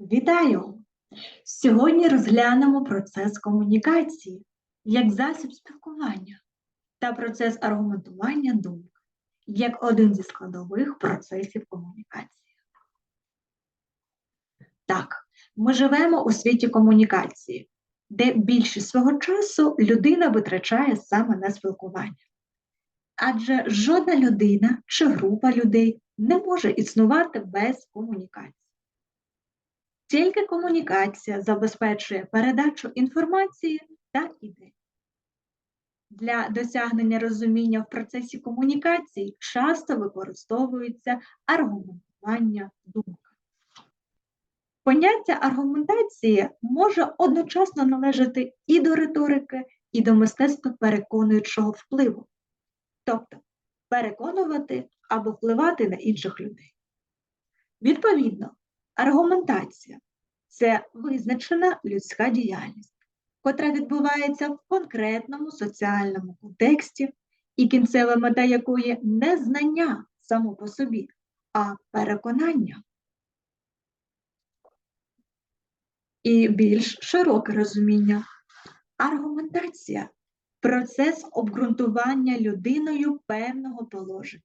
Вітаю! Сьогодні розглянемо процес комунікації як засіб спілкування та процес аргументування думки як один зі складових процесів комунікації. Так, ми живемо у світі комунікації, де більшість свого часу людина витрачає саме на спілкування. Адже жодна людина чи група людей не може існувати без комунікації. Тільки комунікація забезпечує передачу інформації та ідей. Для досягнення розуміння в процесі комунікації часто використовується аргументування думки. Поняття аргументації може одночасно належати і до риторики, і до мистецтва переконуючого впливу, тобто переконувати або впливати на інших людей. Відповідно, Аргументація це визначена людська діяльність, котра відбувається в конкретному соціальному контексті, і кінцева мета якої не знання само по собі, а переконання. І більш широке розуміння. Аргументація процес обґрунтування людиною певного положення,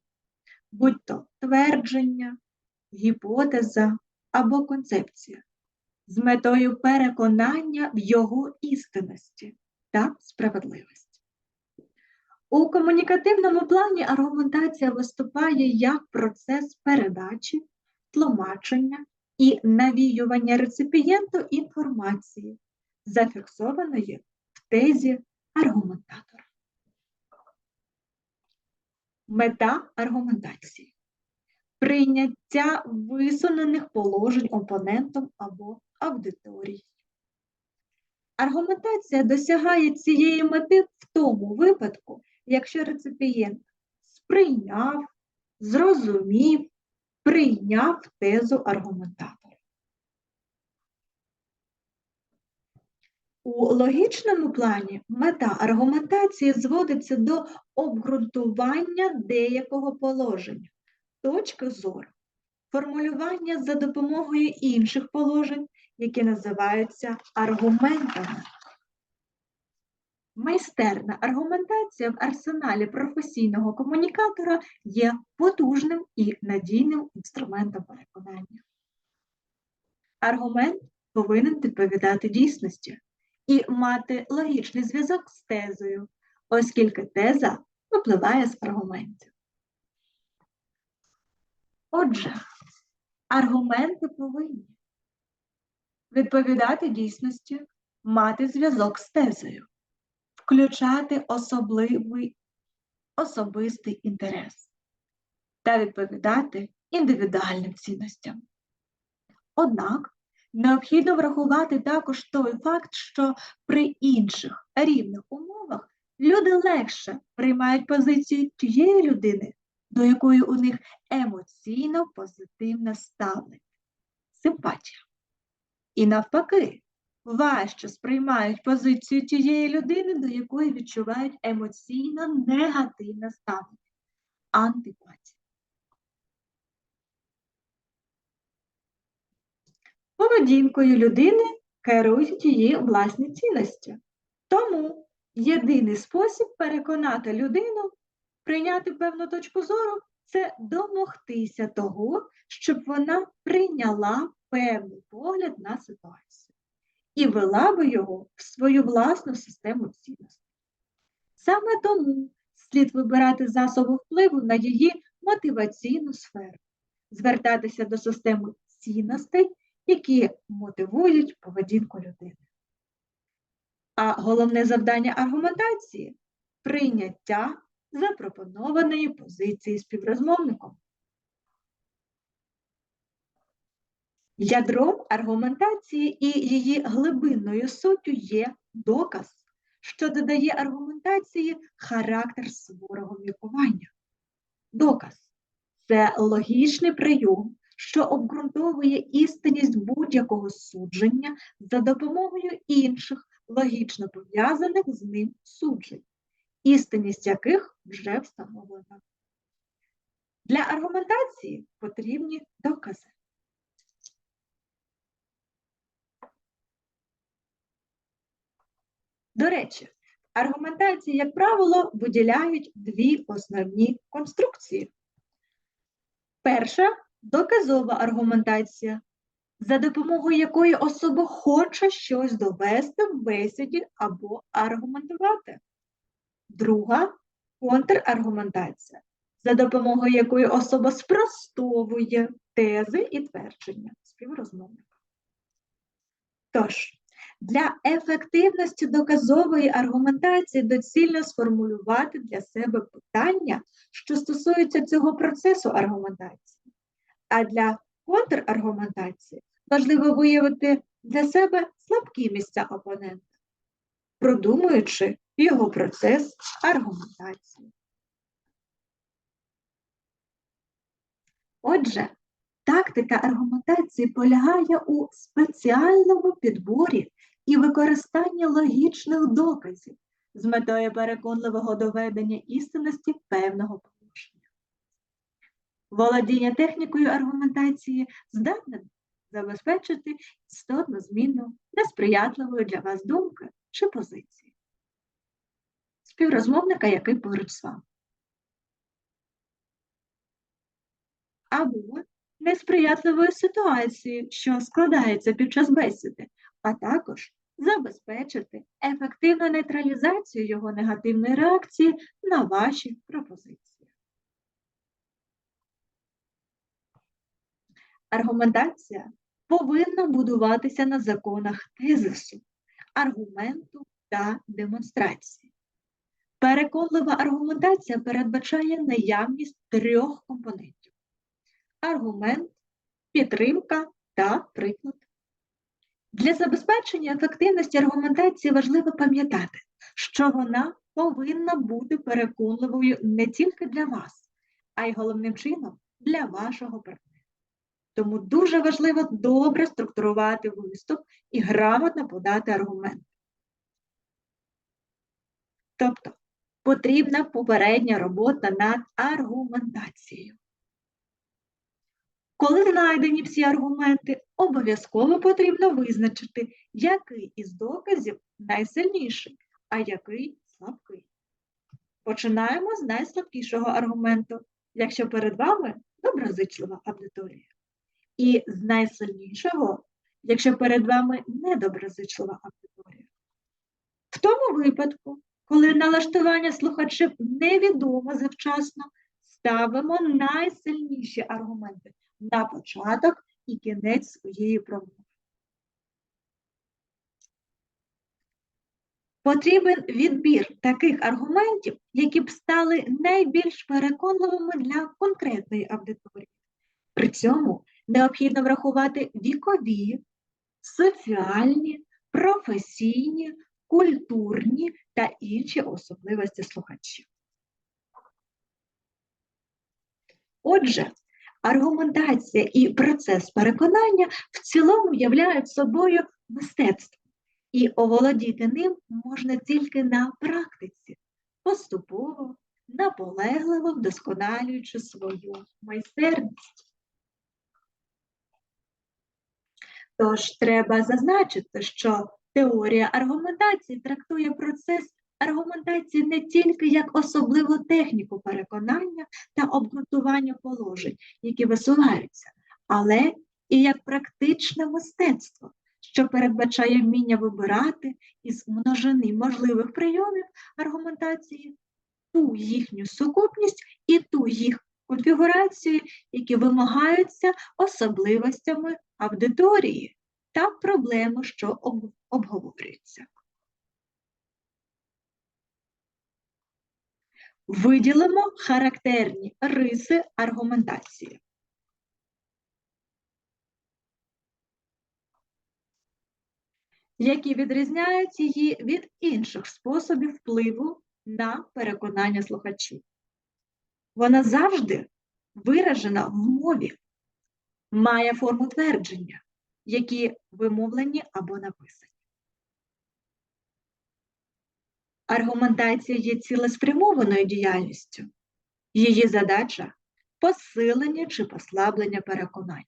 будь то твердження, гіпотеза або концепція з метою переконання в його істинності та справедливості. У комунікативному плані аргументація виступає як процес передачі, тлумачення і навіювання реципієнту інформації, зафіксованої в тезі аргументатора. Мета аргументації прийняття висунених положень опонентом або аудиторією. Аргументація досягає цієї мети в тому випадку, якщо реципієнт сприйняв, зрозумів, прийняв тезу аргументатора. У логічному плані мета аргументації зводиться до обґрунтування деякого положення точки зору, формулювання за допомогою інших положень, які називаються аргументами. Майстерна аргументація в арсеналі професійного комунікатора є потужним і надійним інструментом переконання. Аргумент повинен відповідати дійсності і мати логічний зв'язок з тезою, оскільки теза випливає з аргументів. Отже, аргументи повинні відповідати дійсності, мати зв'язок з тезою, включати особливий особистий інтерес та відповідати індивідуальним цінностям. Однак необхідно врахувати також той факт, що при інших рівних умовах люди легше приймають позицію тієї людини, до якої у них емоційно позитивне ставлення, симпатія. І навпаки, важче сприймають позицію тієї людини, до якої відчувають емоційно негативне ставлення, антипатія. Поведінкою людини керують її власні цінності. Тому єдиний спосіб переконати людину Прийняти певну точку зору це домогтися того, щоб вона прийняла певний погляд на ситуацію і вела би його в свою власну систему цінностей. Саме тому слід вибирати засоби впливу на її мотиваційну сферу, звертатися до системи цінностей, які мотивують поведінку людини. А головне завдання аргументації прийняття запропонованої позиції співрозмовником. Ядром аргументації і її глибинною суттю є доказ, що додає аргументації характер суворого міркування. Доказ це логічний прийом, що обґрунтовує істинність будь-якого судження за допомогою інших логічно пов'язаних з ним суджень істинність яких вже встановлена. Для аргументації потрібні докази. До речі, аргументації, як правило, виділяють дві основні конструкції. Перша доказова аргументація, за допомогою якої особа хоче щось довести в бесіді або аргументувати. Друга контраргументація, за допомогою якої особа спростовує тези і твердження співрозмовника. Тож, для ефективності доказової аргументації доцільно сформулювати для себе питання, що стосуються цього процесу аргументації. А для контраргументації важливо виявити для себе слабкі місця опонента, продумуючи його процес аргументації. Отже, тактика аргументації полягає у спеціальному підборі і використанні логічних доказів з метою переконливого доведення істинності певного положення. Володіння технікою аргументації здатне забезпечити істотну зміну несприятливої для вас думки чи позиції. Співрозмовника, який поруч з вами. Або несприятливої ситуації, що складається під час бесіди, а також забезпечити ефективну нейтралізацію його негативної реакції на ваші пропозиції. Аргументація повинна будуватися на законах тезису, аргументу та демонстрації. Переконлива аргументація передбачає наявність трьох компонентів: аргумент, підтримка та приклад. Для забезпечення ефективності аргументації важливо пам'ятати, що вона повинна бути переконливою не тільки для вас, а й головним чином для вашого партнера. Тому дуже важливо добре структурувати виступ і грамотно подати аргумент. Тобто потрібна попередня робота над аргументацією. Коли знайдені всі аргументи, обов'язково потрібно визначити, який із доказів найсильніший, а який слабкий. Починаємо з найслабкішого аргументу, якщо перед вами доброзичлива аудиторія. І з найсильнішого, якщо перед вами недоброзичлива аудиторія. В тому випадку, коли налаштування слухачів невідомо завчасно, ставимо найсильніші аргументи на початок і кінець своєї промови. Потрібен відбір таких аргументів, які б стали найбільш переконливими для конкретної аудиторії. При цьому необхідно врахувати вікові, соціальні, професійні, культурні та інші особливості слухачів. Отже, аргументація і процес переконання в цілому являють собою мистецтво, і оволодіти ним можна тільки на практиці, поступово, наполегливо вдосконалюючи свою майстерність. Тож треба зазначити, що теорія аргументації трактує процес аргументації не тільки як особливу техніку переконання та обґрунтування положень, які висуваються, але і як практичне мистецтво, що передбачає вміння вибирати із множини можливих прийомів аргументації ту їхню сукупність і ту їх конфігурацію, які вимагаються особливостями аудиторії та проблеми, що обговорюються. Виділимо характерні риси аргументації. які відрізняють її від інших способів впливу на переконання слухачів. Вона завжди виражена в мові, має форму твердження, які вимовлені або написані. Аргументація є цілеспрямованою діяльністю. Її задача посилення чи послаблення переконань.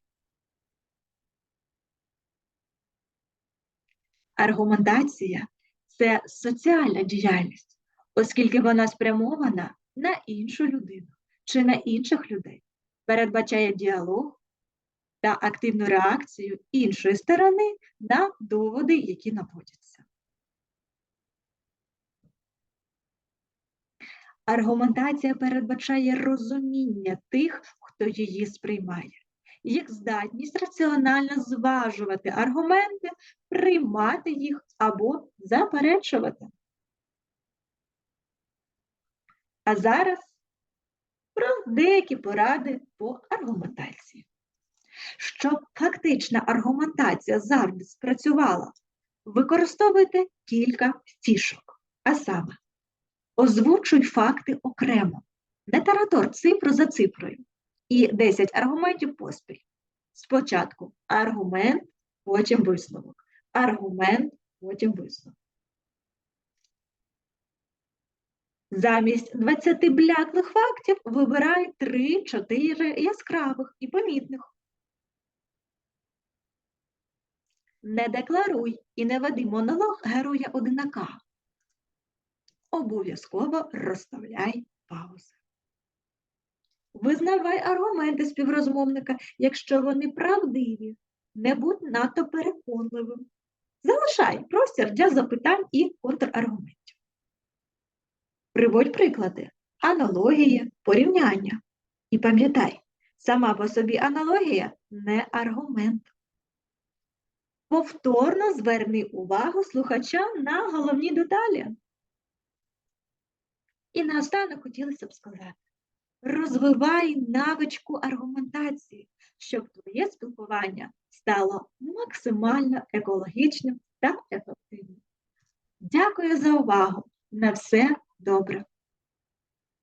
Аргументація це соціальна діяльність, оскільки вона спрямована на іншу людину чи на інших людей, передбачає діалог та активну реакцію іншої сторони на доводи, які наводяться. Аргументація передбачає розуміння тих, хто її сприймає, їх здатність раціонально зважувати аргументи, приймати їх або заперечувати. А зараз про деякі поради по аргументації. Щоб фактична аргументація завжди спрацювала, використовуйте кілька фішок, а саме озвучуй факти окремо, не таратор цифру за цифрою і 10 аргументів поспіль. Спочатку аргумент, потім висновок. Аргумент, потім висновок. Замість 20 бляклих фактів вибирай 3-4 яскравих і помітних. Не декларуй і не веди монолог героя одинака. Обов'язково розставляй паузи. Визнавай аргументи співрозмовника, якщо вони правдиві. Не будь надто переконливим. Залишай простір для запитань і контраргументів. Приводь приклади, аналогії, порівняння. І пам'ятай, сама по собі аналогія не аргумент. Повторно зверни увагу слухача на головні деталі. І наостанок хотілося б сказати: розвивай навичку аргументації, щоб твоє спілкування стало максимально екологічним та ефективним. Дякую за увагу! На все добре!